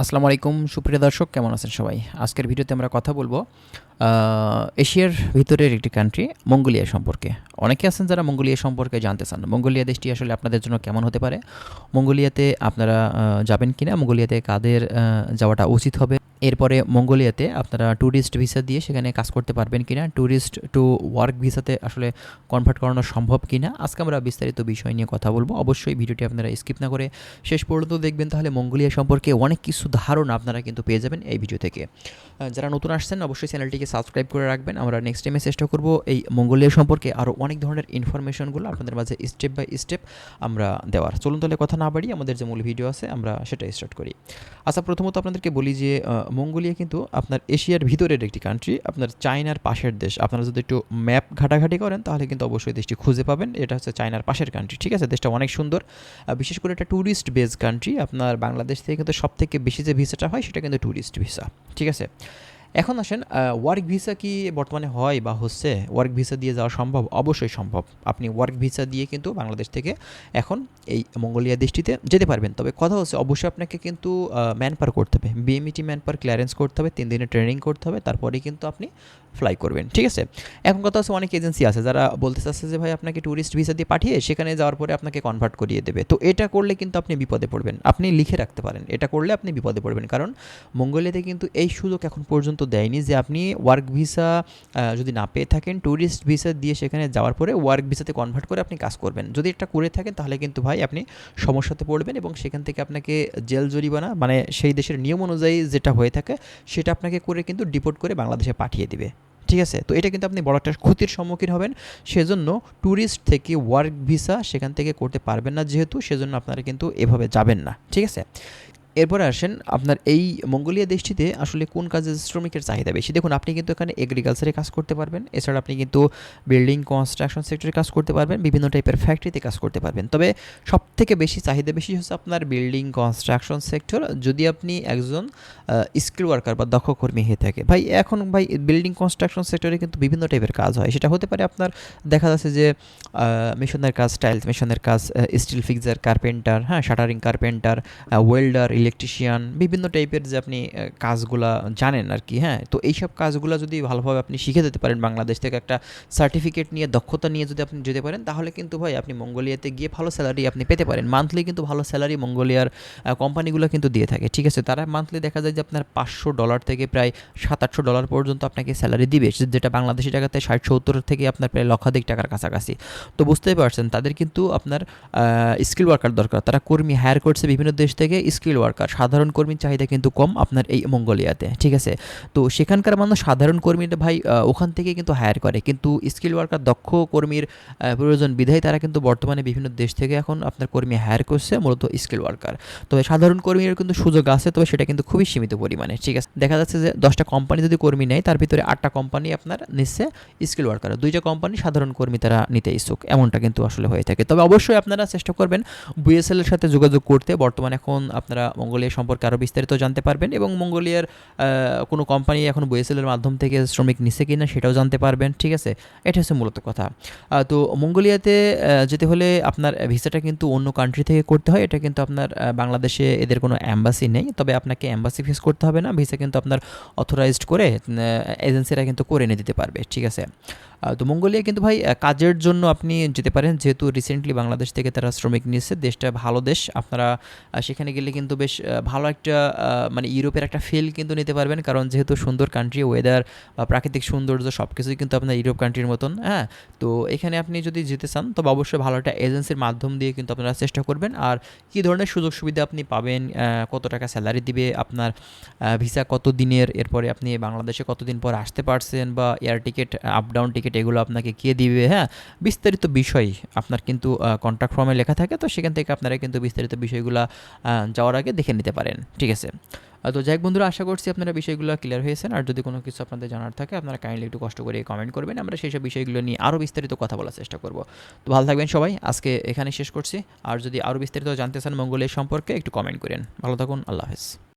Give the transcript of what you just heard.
আসসালামু আলাইকুম, সুপ্রিয় দর্শক, কেমন আছেন সবাই? আজকের ভিডিওতে আমরা কথা বলব এশিয়ার ভিতরের একটি কান্ট্রি মঙ্গোলিয়া সম্পর্কে। অনেকে আছেন যারা মঙ্গোলিয়া সম্পর্কে জানতে চান। মঙ্গোলিয়া দেশটি আসলে আপনাদের জন্য কেমন হতে পারে? মঙ্গোলিয়াতে আপনারা যাবেন কিনা? মঙ্গোলিয়াতে কাদের যাওয়াটা উচিত হবে? এরপরে মঙ্গোলিয়াতে আপনারা ট্যুরিস্ট ভিসা দিয়ে সেখানে কাজ করতে পারবেন কিনা? ট্যুরিস্ট টু ওয়ার্ক ভিসাতে আসলে কনভার্ট করানো সম্ভব কিনা? আজকে আমরা বিস্তারিত বিষয় নিয়ে কথা বলব। অবশ্যই ভিডিওটি আপনারা স্কিপ না করে শেষ পর্যন্ত দেখবেন। তাহলে মঙ্গোলিয়া সম্পর্কে অনেক কিছু ধারণা আপনারা কিন্তু পেয়ে যাবেন এই ভিডিও থেকে। যারা নতুন আসছেন, অবশ্যই চ্যানেলটিকে সাবস্ক্রাইব করে রাখবেন। আমরা নেক্সট টাইমে চেষ্টা করব এই মঙ্গোলিয়া সম্পর্কে আরও অনেক ধরনের ইনফরমেশনগুলো আপনাদের মাঝে স্টেপ বাই স্টেপ আমরা দেওয়ার। চলুন তাহলে কথা না বাড়ি আমাদের যে মূল ভিডিও আছে, আমরা সেটা স্টার্ট করি। আচ্ছা প্রথমত আপনাদেরকে বলি যে মঙ্গোলিয়া কিন্তু আপনার এশিয়ার ভিতরের একটি কান্ট্রি আপনার চায়নার পাশের দেশ। আপনারা যদি একটু ম্যাপ ঘাটাঘাটি করেন, তাহলে কিন্তু অবশ্যই দেশটি খুঁজে পাবেন। এটা হচ্ছে চায়নার পাশের কান্ট্রি ঠিক আছে? দেশটা অনেক সুন্দর। বিশেষ করে এটা ট্যুরিস্ট বেস কান্ট্রি আপনার বাংলাদেশ থেকে কিন্তু সব থেকে বেশি যে ভিসাটা হয় সেটা কিন্তু ট্যুরিস্ট ভিসা ঠিক আছে? এখন আসেন ওয়ার্ক ভিসা কি বর্তমানে হয় বা হচ্ছে ওয়ার্ক ভিসা দিয়ে যাওয়া সম্ভব? অবশ্যই সম্ভব। আপনি ওয়ার্ক ভিসা দিয়ে কিন্তু বাংলাদেশ থেকে এখন এই মঙ্গোলিয়া দেশটিতে যেতে পারবেন। তবে কথা হচ্ছে, অবশ্যই আপনাকে কিন্তু ম্যান পার করতে হবে। বিএমইটি ম্যান পার ক্লিয়ারেন্স করতে হবে, তিন দিনের ট্রেনিং করতে হবে, তারপরে কিন্তু আপনি ফ্লাই করবেন। ঠিক আছে? এখন কথা হচ্ছে, অনেক এজেন্সি আছে যারা বলতে চাচ্ছে যে, ভাই, আপনাকে ট্যুরিস্ট ভিসা দিয়ে পাঠিয়ে সেখানে যাওয়ার পরে আপনাকে কনভার্ট করিয়ে দেবে। তো এটা করলে কিন্তু আপনি বিপদে পড়বেন। আপনি লিখে রাখতে পারেন। এটা করলে আপনি বিপদে পড়বেন। কারণ মঙ্গোলিয়াতে কিন্তু এই সুযোগ এখন পর্যন্ত দেয়নি যে আপনি ওয়ার্ক ভিসা যদি না পেয়ে থাকেন ট্যুরিস্ট ভিসা দিয়ে সেখানে যাওয়ার পরে ওয়ার্ক ভিসাতে কনভার্ট করে আপনি কাজ করবেন। যদি এটা করে থাকেন, তাহলে কিন্তু ভাই আপনি সমস্যাতে পড়বেন এবং সেখান থেকে আপনাকে জেল জরিমানা মানে সেই দেশের নিয়ম অনুযায়ী যেটা হয়ে থাকে, সেটা আপনাকে করে কিন্তু ডিপোর্ট করে বাংলাদেশে পাঠিয়ে দিবে। ঠিক আছে? তো এটা কিন্তু আপনি বড় একটা ক্ষতির সম্মুখীন হবেন। সেজন্য ট্যুরিস্ট থেকে ওয়ার্ক ভিসা সেখান থেকে করতে পারবেন না যেহেতু, সেজন্য আপনারা কিন্তু এভাবে যাবেন না। ঠিক আছে? এরপরে আসেন আপনার এই মঙ্গোলিয়া দেশটিতে আসলে কোন কাজে শ্রমিকের চাহিদা বেশি? দেখুন, আপনি কিন্তু এখানে এগ্রিকালচারে কাজ করতে পারবেন। এছাড়া আপনি কিন্তু বিল্ডিং কনস্ট্রাকশন সেক্টরে কাজ করতে পারবেন। বিভিন্ন টাইপের ফ্যাক্টরিতে কাজ করতে পারবেন। তবে সব থেকে বেশি চাহিদা বেশি হচ্ছে আপনার বিল্ডিং কনস্ট্রাকশন সেক্টর যদি আপনি একজন স্কিল ওয়ার্কার বা দক্ষ কর্মী হয়ে থাকে। ভাই, এখন ভাই বিল্ডিং কনস্ট্রাকশন সেক্টরে কিন্তু বিভিন্ন টাইপের কাজ হয়। সেটা হতে পারে আপনার দেখা যাচ্ছে যে মেশনের কাজ টাইলস মেশনের কাজ স্টিল ফিক্সার কার্পেন্টার হ্যাঁ শাটারিং কার্পেন্টার ওয়েল্ডার ইলেকট্রিশিয়ান বিভিন্ন টাইপের যে আপনি কাজগুলা জানেন আর কি হ্যাঁ? তো এইসব কাজগুলো যদি ভালোভাবে আপনি শিখে দিতে পারেন, বাংলাদেশ থেকে একটা সার্টিফিকেট নিয়ে, দক্ষতা নিয়ে যদি আপনি যেতে পারেন, তাহলে কিন্তু ভাই আপনি মঙ্গোলিয়াতে গিয়ে ভালো স্যালারি আপনি পেতে পারেন। মান্থলি কিন্তু ভালো স্যালারি মঙ্গোলিয়ার কোম্পানিগুলো কিন্তু দিয়ে থাকে, ঠিক আছে? তারা মান্থলি দেখা যায় যে আপনার পাঁচশো ডলার থেকে প্রায় সাত আটশো ডলার পর্যন্ত আপনাকে স্যালারি দিবে, যেটা বাংলাদেশি টাকাতে ষাট সত্তর থেকে আপনার প্রায় লক্ষাধিক টাকার কাছাকাছি। তো বুঝতেই পারছেন, তাদের কিন্তু আপনার স্কিল ওয়ার্কার দরকার। তারা কর্মী হায়ার করছে বিভিন্ন দেশ থেকে স্কিল ওয়ার্কার সাধারণ কর্মীর চাহিদা কিন্তু কম আপনার এই মঙ্গোলিয়াতে, ঠিক আছে? তো সেখানকার মানুষ সাধারণ কর্মীরা ভাই ওখান থেকে কিন্তু হায়ার করে। কিন্তু স্কিল ওয়ার্কার দক্ষ কর্মীর প্রয়োজন বিধায় তারা কিন্তু বর্তমানে বিভিন্ন দেশ থেকে এখন আপনার কর্মী হায়ার করছে, মূলত স্কিল ওয়ার্কার তবে সাধারণ কর্মীর কিন্তু সুযোগ আছে, তবে সেটা কিন্তু খুবই সীমিত পরিমাণে, ঠিক আছে? দেখা যাচ্ছে যে দশটা কোম্পানি যদি কর্মী নেয়, তার ভিতরে আটটা কোম্পানি আপনার নিচ্ছে স্কিল ওয়ার্কার দুইটা কোম্পানি সাধারণ কর্মী তারা নিতে ইচ্ছুক, এমনটা কিন্তু আসলে হয়ে থাকে। তবে অবশ্যই আপনারা চেষ্টা করবেন বিএসএল এর সাথে যোগাযোগ করতে। বর্তমানে এখন আপনারা মঙ্গোলিয়া সম্পর্কে আরও বিস্তারিত জানতে পারবেন এবং মঙ্গোলিয়ার কোনো কোম্পানি এখন বিএসএল মাধ্যম থেকে শ্রমিক নিচ্ছে কিনা সেটাও জানতে পারবেন, ঠিক আছে? এটা হচ্ছে মূলত কথা। তো মঙ্গোলিয়াতে যেতে হলে আপনার ভিসাটা কিন্তু অন্য কান্ট্রি থেকে করতে হয়। এটা কিন্তু আপনার বাংলাদেশে এদের কোনো অ্যাম্বাসি নেই। তবে আপনাকে অ্যাম্বাসি ফেস করতে হবে না। ভিসা কিন্তু আপনার অথরাইজড করে এজেন্সিরা কিন্তু করে এনে দিতে পারবে, ঠিক আছে? তো মঙ্গোলিয়া কিন্তু ভাই কাজের জন্য আপনি যেতে পারেন। যেহেতু রিসেন্টলি বাংলাদেশ থেকে তারা শ্রমিক নিচ্ছে দেশটা ভালো দেশ। আপনারা সেখানে গেলে কিন্তু বেশ আহ, ভালো একটা মানে ইউরোপের একটা ফিল কিন্তু নিতে পারবেন। কারণ যেহেতু সুন্দর কান্ট্রি ওয়েদার বা প্রাকৃতিক সৌন্দর্য সব কিছুই কিন্তু আপনার ইউরোপ কান্ট্রির মতন হ্যাঁ? তো এখানে আপনি যদি যেতে চান তবে অবশ্যই ভালো একটা এজেন্সির মাধ্যম দিয়ে কিন্তু আপনারা চেষ্টা করবেন। আর কী ধরনের সুযোগ সুবিধা আপনি পাবেন কত টাকা স্যালারি দিবে আপনার ভিসা কত দিনের এরপরে আপনি বাংলাদেশে কতদিন পর আসতে পারছেন বা air ticket up down ticket এগুলো আপনাকে কে দিবে হ্যাঁ? বিস্তারিত বিষয় আপনার কিন্তু কন্ট্রাক্ট ফর্মে লেখা থাকে। তো সেখান থেকে আপনারা কিন্তু বিস্তারিত বিষয়গুলো যাওয়ার আগে দেখে নিতে পারেন, ঠিক আছে? তো যাই বন্ধুরা, আশা করছি আপনারা বিষয়গুলো ক্লিয়ার হয়েছেন। আর যদি কোনো কিছু আপনাদের জানার থাকে, আপনারা কাইন্ডলি একটু কষ্ট করে কমেন্ট করবেন। আমরা সেই সব বিষয়গুলো নিয়ে আরও বিস্তারিত কথা বলার চেষ্টা করব। তো ভালো থাকবেন সবাই। আজকে এখানে শেষ করছি। আর যদি আরও বিস্তারিত জানতে চান মঙ্গলের সম্পর্কে, একটু কমেন্ট করেন। ভালো থাকুন, আল্লাহ হাফেজ।